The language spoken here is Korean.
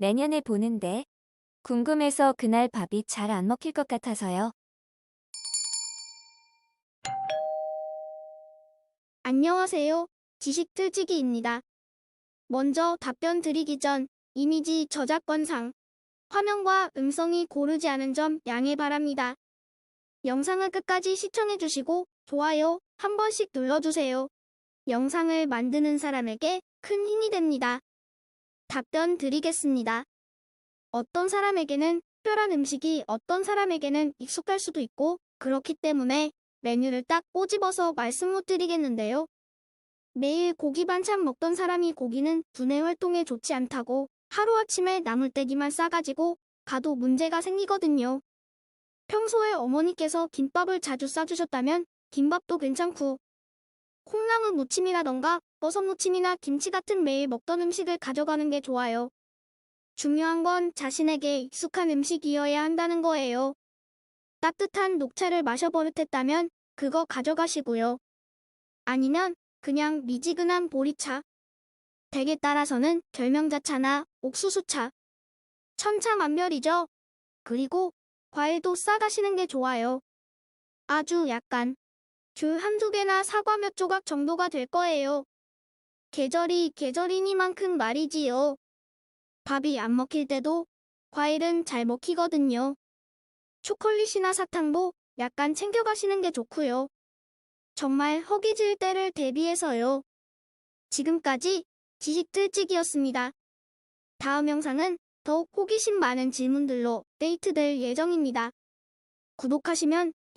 내년에 보는데 궁금해서 그날 밥이 잘 안 먹힐 것 같아서요. 안녕하세요. 지식 틀지기입니다. 먼저 답변 드리기 전 이미지 저작권상 화면과 음성이 고르지 않은 점 양해 바랍니다. 영상을 끝까지 시청해주시고 좋아요 한 번씩 눌러주세요. 영상을 만드는 사람에게 큰 힘이 됩니다. 답변 드리겠습니다. 어떤 사람에게는 특별한 음식이 어떤 사람에게는 익숙할 수도 있고 그렇기 때문에 메뉴를 딱 꼬집어서 말씀 못 드리겠는데요. 매일 고기 반찬 먹던 사람이 고기는 두뇌 활동에 좋지 않다고 하루아침에 나물떼기만 싸가지고 가도 문제가 생기거든요. 평소에 어머니께서 김밥을 자주 싸주셨다면 김밥도 괜찮고 콩나물 무침이라던가 버섯 무침이나 김치 같은 매일 먹던 음식을 가져가는 게 좋아요. 중요한 건 자신에게 익숙한 음식이어야 한다는 거예요. 따뜻한 녹차를 마셔버릇했다면 그거 가져가시고요. 아니면 그냥 미지근한 보리차. 댁에 따라서는 결명자차나 옥수수차. 천차만별이죠. 그리고 과일도 싸가시는 게 좋아요. 아주 약간 귤 한두 개나 사과 몇 조각 정도가 될 거예요. 계절이 계절이니만큼 말이지요. 밥이 안 먹힐 때도 과일은 잘 먹히거든요. 초콜릿이나 사탕도 약간 챙겨가시는 게 좋고요. 정말 허기질 때를 대비해서요. 지금까지 지식들찍이었습니다. 다음 영상은 더욱 호기심 많은 질문들로 데이트될 예정입니다. 구독하시면